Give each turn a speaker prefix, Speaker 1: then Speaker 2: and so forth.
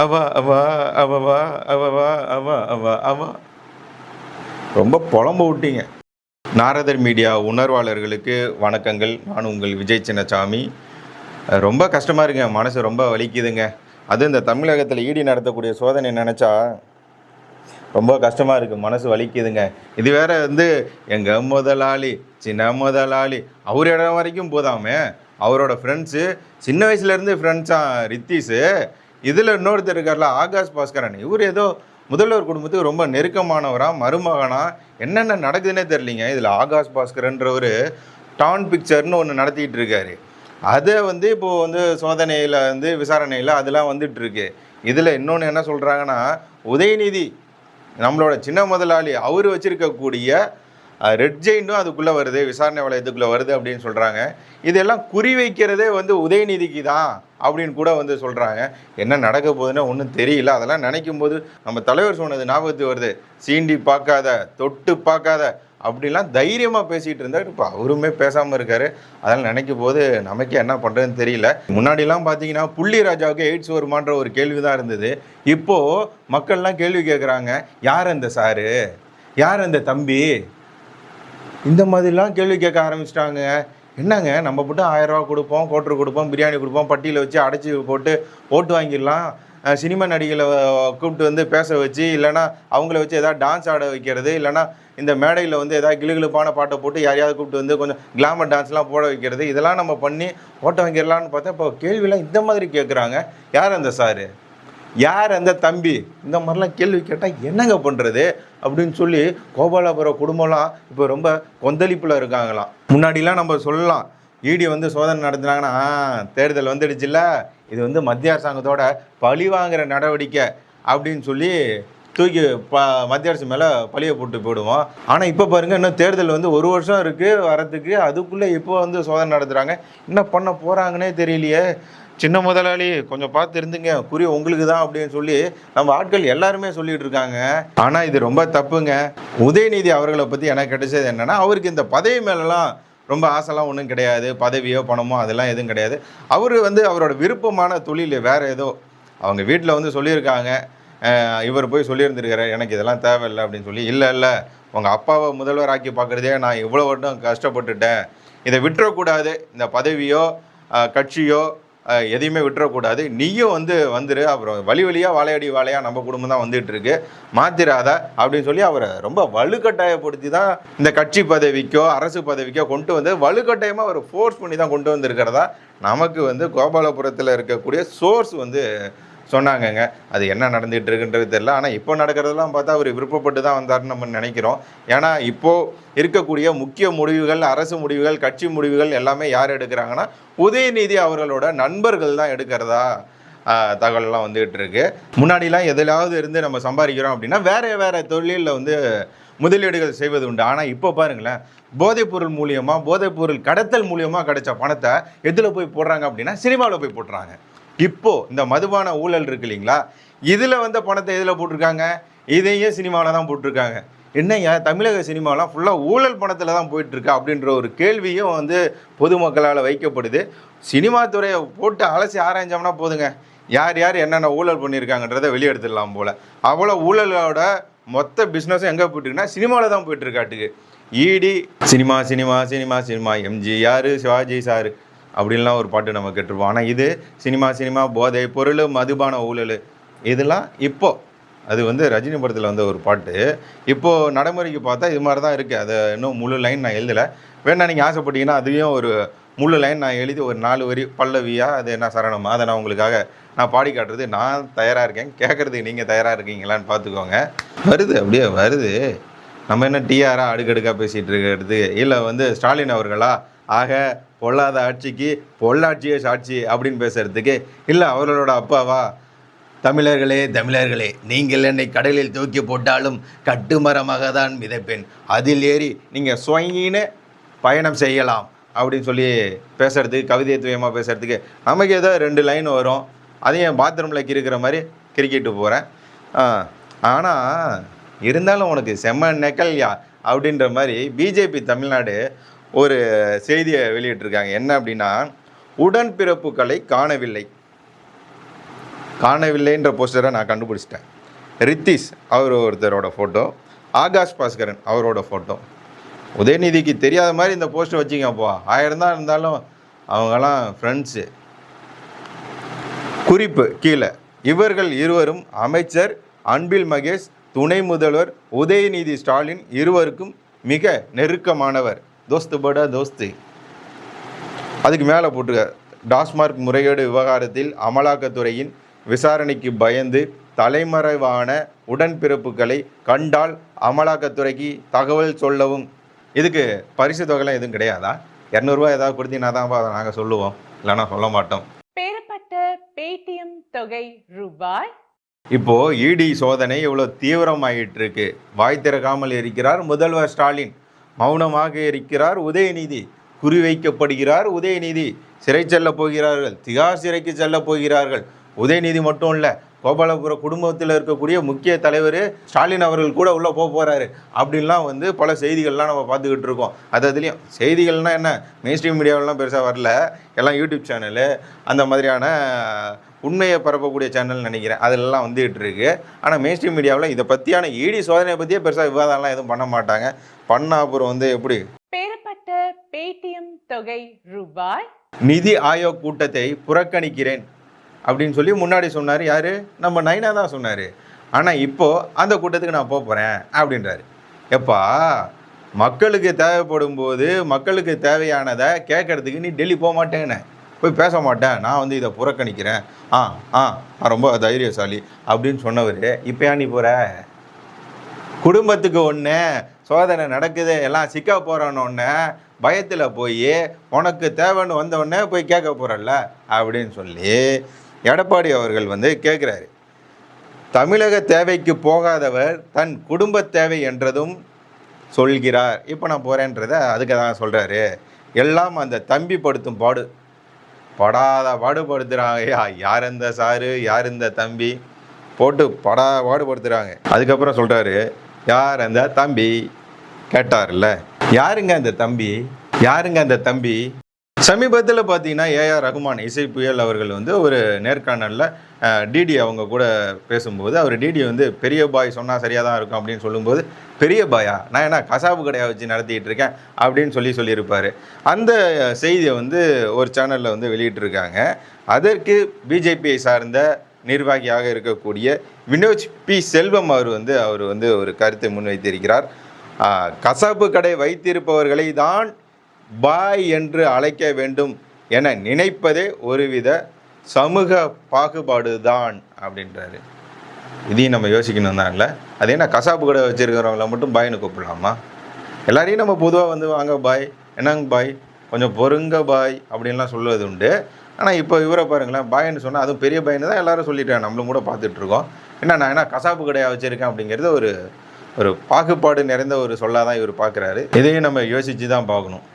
Speaker 1: அவ அவ அவவா அவவா அவ அவ அவ ரொம்ப புலம்ப விட்டீங்க. நாரதர் மீடியா உணர்வாளர்களுக்கு வணக்கங்கள். நான் உங்கள் விஜய் சின்னசாமி. ரொம்ப கஷ்டமாக இருக்குங்க. மனசு ரொம்ப வலிக்குதுங்க. அது இந்த தமிழகத்தில் ஈடி நடத்தக்கூடிய சோதனை நினச்சா ரொம்ப கஷ்டமாக இருக்குது மனசு வலிக்குதுங்க. இது வேற வந்து எங்கள் முதலாளி சின்ன முதலாளி அவர் இடம் வரைக்கும் போதாமே அவரோட ஃப்ரெண்ட்ஸு சின்ன வயசுலேருந்து ஃப்ரெண்ட்ஸாக ரித்தீஸு இதில் இன்னொருத்தர் இருக்கார்ல ஆகாஷ் பாஸ்கரன். இவர் ஏதோ முதல்வர் குடும்பத்துக்கு ரொம்ப நெருக்கமானவராக மருமகனா என்னென்ன நடக்குதுன்னே தெரியலிங்க. இதில் ஆகாஷ் பாஸ்கரன்றவர் டான் பிக்சர்னு ஒன்று நடத்திக்கிட்டு இருக்காரு. அதை வந்து இப்போது வந்து சோதனையில் வந்து விசாரணையில் அதெல்லாம் வந்துட்டுருக்கு இதில் இன்னொன்று என்ன சொல்கிறாங்கன்னா உதயநிதி நம்மளோட சின்ன முதலாளி அவர் வச்சுருக்கக்கூடிய ரெட் ஜெயின்னும் அதுக்குள்ளே வருது விசாரணை வளையத்துக்குள்ளே வருது அப்படின்னு சொல்கிறாங்க இதெல்லாம் குறி வைக்கிறதே வந்து உதயநிதிக்கு தான். அப்படின்னு கூட வந்து சொல்கிறாங்க என்ன நடக்க போகுதுன்னா ஒன்றும் தெரியல. அதெல்லாம் நினைக்கும் போது நம்ம தலைவர் சொன்னது ஞாபகத்து வருது. சீண்டி பார்க்காத தொட்டு பார்க்காத அப்படிலாம் தைரியமாக பேசிகிட்டு இருந்தார். இப்போ அவருமே பேசாமல் இருக்காரு. அதெல்லாம் நினைக்கும் போது நமக்கே என்ன பண்ணுறதுன்னு தெரியல. முன்னாடிலாம் பார்த்தீங்கன்னா புள்ளி ராஜாவுக்கு எய்ட்ஸ் வருமான்ற ஒரு கேள்வி தான் இருந்தது. இப்போது மக்கள்லாம் கேள்வி கேட்குறாங்க யார் அந்த சாரு? யார் அந்த தம்பி? இந்த மாதிரிலாம் கேள்வி கேட்க ஆரம்பிச்சிட்டாங்க. என்னங்க நம்ம மட்டும் ஆயிரரூவா கொடுப்போம் கோட்ரு கொடுப்போம் பிரியாணி கொடுப்போம் பட்டியில் வச்சு அடைச்சி போட்டு ஓட்டு வாங்கிடலாம். சினிமா நடிகளை கூப்பிட்டு வந்து பேச வச்சு இல்லைன்னா அவங்கள வச்சு ஏதாவது டான்ஸ் ஆட வைக்கிறது இல்லைன்னா இந்த மேடையில் வந்து ஏதாவது கிளுகிளுப்பான பாட்டை போட்டு யாரையாவது கூப்பிட்டு வந்து கொஞ்சம் கிளாமர் டான்ஸ்லாம் போட வைக்கிறது இதெல்லாம் நம்ம பண்ணி ஓட்ட வாங்கிடலான்னு பார்த்தா இப்போ கேள்விலாம் இந்த மாதிரி கேட்குறாங்க யார் அந்த சாரு? யார் அந்த தம்பி? இந்த மாதிரிலாம் கேள்வி கேட்டால் என்னங்க பண்ணுறது அப்படின்னு சொல்லி கோபாலபுரம் குடும்பம்லாம் இப்போ ரொம்ப கொந்தளிப்பில் இருக்காங்களாம். முன்னாடிலாம் நம்ம சொல்லலாம் ஈடி வந்து சோதனை நடத்துனாங்கன்னா தேர்தல் வந்துடுச்சுல்ல இது வந்து மத்திய அரசாங்கத்தோட பழி வாங்குகிற நடவடிக்கை அப்படின்னு சொல்லி தூக்கி ப மத்திய அரசு மேலே பழியை போட்டு போயிடுவோம். ஆனால் இப்போ பாருங்கள் இன்னும் தேர்தல் வந்து ஒரு வருஷம் இருக்குது வரத்துக்கு. அதுக்குள்ளே இப்போ வந்து சோதனை நடத்துகிறாங்க என்ன பண்ண போகிறாங்கன்னே தெரியலையே. சின்ன முதலாளி கொஞ்சம் பார்த்து இருந்துங்க. குறி உங்களுக்கு தான் அப்படின்னு சொல்லி நம்ம ஆட்கள் எல்லாருமே சொல்லிட்டு இருக்காங்க. ஆனால் இது ரொம்ப தப்புங்க. உதயநிதி அவர்களை பற்றி எனக்கு கிடைச்சது என்னென்னா அவருக்கு இந்த பதவி மேலெலாம் ரொம்ப ஆசைலாம் ஒன்றும் கிடையாது. பதவியோ பணமோ அதெல்லாம் எதுவும் கிடையாது. அவர் வந்து அவரோட விருப்பமான தொழில் வேறு ஏதோ அவங்க வீட்டில் வந்து சொல்லியிருக்காங்க. இவர் போய் சொல்லியிருந்திருக்காரு. எனக்கு இதெல்லாம் தேவையில்லை அப்படின்னு சொல்லி இல்லை இல்லை. உங்கள் அப்பாவை முதல்வர் ஆக்கி பார்க்குறதே நான் இவ்வளோ வருடம் கஷ்டப்பட்டுட்டேன். இதை விட்டுறக்கூடாது. இந்த பதவியோ கட்சியோ எதையுமே விட்டுறக்கூடாது. நீயும் வந்து வந்துரு அப்புறம் வழி வழியாக வாழையடி வாழையாக நம்ம குடும்பம் தான் வந்துட்டு இருக்கு மாத்திராத அப்படின்னு சொல்லி அவரை ரொம்ப வலுக்கட்டாயப்படுத்தி தான் இந்த கட்சி பதவிக்கோ அரசு பதவிக்கோ கொண்டு வந்து வலுக்கட்டாயமாக அவர் ஃபோர்ஸ் பண்ணி தான் கொண்டு வந்திருக்கிறதா. நமக்கு வந்து கோபாலபுரத்தில் இருக்கக்கூடிய சோர்ஸ் வந்து சொன்னாங்கங்க. அது என்ன நடந்துகிட்டு இருக்குன்றது தெரியல. ஆனால் இப்போ நடக்கிறதெல்லாம் பார்த்தா அவர் விருப்பப்பட்டு தான் வந்தாருன்னு நம்ம நினைக்கிறோம். ஏன்னா இப்போது இருக்கக்கூடிய முக்கிய முடிவுகள் அரசு முடிவுகள் கட்சி முடிவுகள் எல்லாமே யார் எடுக்கிறாங்கன்னா உதயநிதி அவர்களோட நண்பர்கள் தான் எடுக்கிறதா தகவல்லாம் வந்துகிட்டு இருக்கு முன்னாடிலாம் எதிலாவது இருந்து நம்ம சம்பாதிக்கிறோம் அப்படின்னா வேறு வேறு தொழிலில் வந்து முதலீடுகள் செய்வது உண்டு. ஆனால் இப்போ பாருங்களேன் போதைப்பொருள் மூலியமாக போதைப்பொருள் கடத்தல் மூலியமாக கிடைச்ச பணத்தை எதில் போய் போடுறாங்க அப்படின்னா சினிமாவில் போய் போட்டுறாங்க. இப்போ இந்த மதுபான ஊழல் இருக்கு இல்லைங்களா? இதில் வந்த பணத்தை எதில் போட்டிருக்காங்க? இதையே சினிமாவில் தான் போட்டிருக்காங்க. என்னையா தமிழக சினிமாலாம் ஃபுல்லாக ஊழல் பணத்தில் தான் போயிட்டுருக்கு அப்படின்ற ஒரு கேள்வியும் வந்து பொதுமக்களால் வைக்கப்படுது. சினிமா துறையை போட்டு அலசி ஆராய்ஞ்சோம்னா போதுங்க. யார் யார் என்னென்ன ஊழல் பண்ணியிருக்காங்கன்றதை வெளியெடுத்துடலாம் போல். அவ்வளோ ஊழலோட மொத்த பிஸ்னஸும் எங்கே போயிட்டுருக்குன்னா சினிமாவில் தான் போயிட்டுருக்காட்டுக்கு. ED cinema cinema cinema cinema MGR Sivaji sir அப்படின்லாம் ஒரு பாட்டு நம்ம கேட்டிருப்போம். ஆனால் இது சினிமா சினிமா போதை பொருள் மதுபான ஊழல் இதெல்லாம் இப்போது அது வந்து ரஜினி படத்தில் வந்த ஒரு பாட்டு. இப்போது நடைமுறைக்கு பார்த்தா இது மாதிரி தான் இருக்குது அதை இன்னும் முழு லைன் நான் எழுதலை. வேணா நீங்கள் ஆசைப்பட்டீங்கன்னா அதையும் ஒரு முழு லைன் நான் எழுதி ஒரு நாலு வரி பல்லவியாக அது என்ன சரணமாக அதை நான் உங்களுக்காக நான் பாடி காட்டுறது. நான் தயாராக இருக்கேன். கேட்குறதுக்கு நீங்கள் தயாராக இருக்கீங்களான்னு பார்த்துக்கோங்க. வருது அப்படியே வருது. நம்ம என்ன டிஆராக அடுக்கடுக்காக பேசிகிட்டு இருக்கிறது? இல்லை வந்து ஸ்டாலின் அவர்களா? ஆக பொல்லாத ஆட்சிக்கு பொள்ளாட்சியே சாட்சி அப்படின்னு பேசுறதுக்கு இல்லை அவர்களோட அப்பாவா? தமிழர்களே தமிழர்களே நீங்கள் என்னை கடலில் தூக்கி போட்டாலும் கட்டுமரமாக தான் மிதப்பேன். அதில் ஏறி நீங்கள் ஸ்வங்கின்னு பயணம் செய்யலாம் அப்படின்னு சொல்லி பேசுகிறதுக்கு கவிதைத்துவயமாக பேசுகிறதுக்கு நமக்கு ஏதோ ரெண்டு லைன் வரும். அதையும் பாத்ரூமில் கிறுக்கிற மாதிரி கிரிக்கிட்டு போகிறேன் ஆனால் இருந்தாலும் உனக்கு செம்ம நெக்கல்யா அப்படின்ற மாதிரி பிஜேபி தமிழ்நாடு ஒரு செய்தியை வெளியிட்டிருக்காங்க. என்ன அப்படின்னா உடன்பிறப்புகளை காணவில்லை. காணவில்லைன்ற போஸ்டரை நான் கண்டுபிடிச்சிட்டேன். ரித்திஷ் அவர் ஒருத்தரோட ஃபோட்டோ ஆகாஷ் பாஸ்கரன் அவரோட ஃபோட்டோ உதயநிதிக்கு தெரியாத மாதிரி இந்த போஸ்டர் வச்சிங்கப்பா ஆயிரம் தான் இருந்தாலும் அவங்கெல்லாம் ஃப்ரெண்ட்ஸு குறிப்பு கீழே. இவர்கள் இருவரும் அமைச்சர் அன்பில் மகேஷ் துணை முதல்வர் உதயநிதி ஸ்டாலின் இருவருக்கும் மிக நெருக்கமானவர். தோஸ்து படா தோஸ்து. அதுக்கு மேலே போட்டுக்க. டாஸ்மார்க் முறைகேடு விவகாரத்தில் அமலாக்கத்துறையின் விசாரணைக்கு பயந்து தலைமறைவான உடன்பிறப்புகளை கண்டால் அமலாக்கத்துறைக்கு தகவல் சொல்லவும். இதுக்கு பரிசு தொகைலாம் எதுவும் கிடையாதா? இரநூறுவா ஏதாவது கொடுத்தீங்கன்னா தான் அதை நாங்கள் சொல்லுவோம். இல்லைன்னா சொல்ல மாட்டோம்.
Speaker 2: பெறப்பட்ட பேடிஎம் தொகை ரூபாய்?
Speaker 1: இப்போ இடி சோதனை இவ்வளோ தீவிரமாயிட்டு இருக்கு வாய் திறக்காமல் இருக்கிறார் முதல்வர் ஸ்டாலின். மௌனமாக இருக்கிறார் உதயநிதி. குறிவைக்கப்படுகிறார் உதயநிதி. சிறை செல்ல போகிறார்கள். திகார் சிறைக்கு செல்ல போகிறார்கள். உதயநிதி மட்டும் இல்லை கோபாலபுர குடும்பத்தில் இருக்கக்கூடிய முக்கிய தலைவர் ஸ்டாலின் அவர்கள் கூட உள்ளே போக போகிறாரு அப்படின்லாம் வந்து பல செய்திகள்லாம் நம்ம பார்த்துக்கிட்டு இருக்கோம். அது அதுலேயும் செய்திகள்னால் என்ன? மெயின் ஸ்ட்ரீம் பெருசாக வரல. எல்லாம் யூடியூப் சேனலு அந்த மாதிரியான உண்மையை பரப்பக்கூடிய சேனல் நினைக்கிறேன். அதெல்லாம் வந்துகிட்டு இருக்கு. ஆனால் மெயின் ஸ்ட்ரீம் மீடியாவில் இதை பற்றியான ஈடி சோதனையை பற்றியே பெருசாக விவாதம்லாம் எதுவும் பண்ண மாட்டாங்க. பண்ண அப்புறம் வந்து எப்படி?
Speaker 2: பெறப்பட்ட பேடிஎம் தொகை ரூபாய்.
Speaker 1: நிதி ஆயோக் கூட்டத்தை புறக்கணிக்கிறேன் அப்படின்னு சொல்லி முன்னாடி சொன்னார் யார்? நம்ம நைனா தான் சொன்னார். ஆனால் இப்போது அந்த கூட்டத்துக்கு நான் போக போகிறேன் அப்படின்றாரு. எப்பா மக்களுக்கு தேவைப்படும் போது மக்களுக்கு தேவையானதை கேட்கறதுக்கு நீ டெல்லி போக மாட்டேன்னு போய் பேச மாட்டேன். நான் வந்து இதை புறக்கணிக்கிறேன். ஆ ஆ நான் ரொம்ப தைரியசாலி அப்படின்னு சொன்னவர் இப்போ ஏன் நீ போகிற குடும்பத்துக்கு ஒன்று சோதனை நடக்குது எல்லாம் சிக்க போகிறோன்னு பயத்தில் போய் உனக்கு தேவைன்னு வந்த போய் கேட்க போகிறல்ல அப்படின்னு சொல்லி எடப்பாடி அவர்கள் வந்து கேட்குறாரு தமிழக தேவைக்கு போகாதவர் தன் குடும்ப தேவை என்றதும் சொல்கிறார். இப்போ நான் போகிறேன்றதை அதுக்கு தான் சொல்கிறாரு எல்லாம் அந்த தம்பி படுத்தும் பாடு. படாத பாடுபடுத்துகிறாங்க யார் இந்த சாரு யார் இந்த தம்பி? போட்டு படா பாடுபடுத்துகிறாங்க அதுக்கப்புறம் சொல்கிறாரு யார் அந்த தம்பி? கேட்டார்ல. யாருங்க அந்த தம்பி? யாருங்க அந்த தம்பி? சமீபத்தில் பார்த்தீங்கன்னா ஏஆர் ரகுமான் இசை புயல் அவர்கள் வந்து ஒரு நேர்காணலில் டிடி அவங்க கூட பேசும்போது அவர் டிடி வந்து பெரிய பாய் சொன்னால் சரியாக தான் இருக்கும் அப்படின்னு சொல்லும்போது பெரிய பாயா? நான் என்ன கசாப்பு கடையை வச்சு நடத்திக்கிட்டு இருக்கேன் அப்படின்னு சொல்லி சொல்லியிருப்பார். அந்த செய்தியை வந்து ஒரு சேனலில் வந்து வெளியிட்டிருக்காங்க. அதற்கு பிஜேபியை சார்ந்த நிர்வாகியாக இருக்கக்கூடிய வினோஜ் பி. செல்வம் அவர் வந்து அவர் வந்து ஒரு கருத்தை முன்வைத்திருக்கிறார். கசாப்பு கடை வைத்திருப்பவர்களை தான் பாய் என்று அழைக்க வேண்டும் என நினைப்பதே ஒருவித சமூக பாகுபாடு தான் அப்படின்றாரு. இதையும் நம்ம யோசிக்கணும் தான்ல அது என்ன கசாப்பு கடை வச்சுருக்கிறவங்கள மட்டும் பாய்னு கூப்பிடலாமா? எல்லாரையும் நம்ம பொதுவாக வந்து வாங்க பாய் என்னங்க பாய்? கொஞ்சம் பொறுங்க பாய் அப்படின்லாம் சொல்லுவது உண்டு. ஆனால் இப்போ இவரை பாருங்களேன் பாய்னு சொன்னால் அதுவும் பெரிய பாய்னு தான் எல்லாரும் சொல்லிட்டாங்க. நம்மளும் கூட பார்த்துட்ருக்கோம். என்ன நான் என்ன கசாப்பு கடையாக வச்சுருக்கேன் அப்படிங்கிறது ஒரு ஒரு பாகுபாடு நிறைந்த ஒரு சொல்லாக தான் இவர் பார்க்குறாரு இதையும் நம்ம யோசித்து தான் பார்க்கணும்.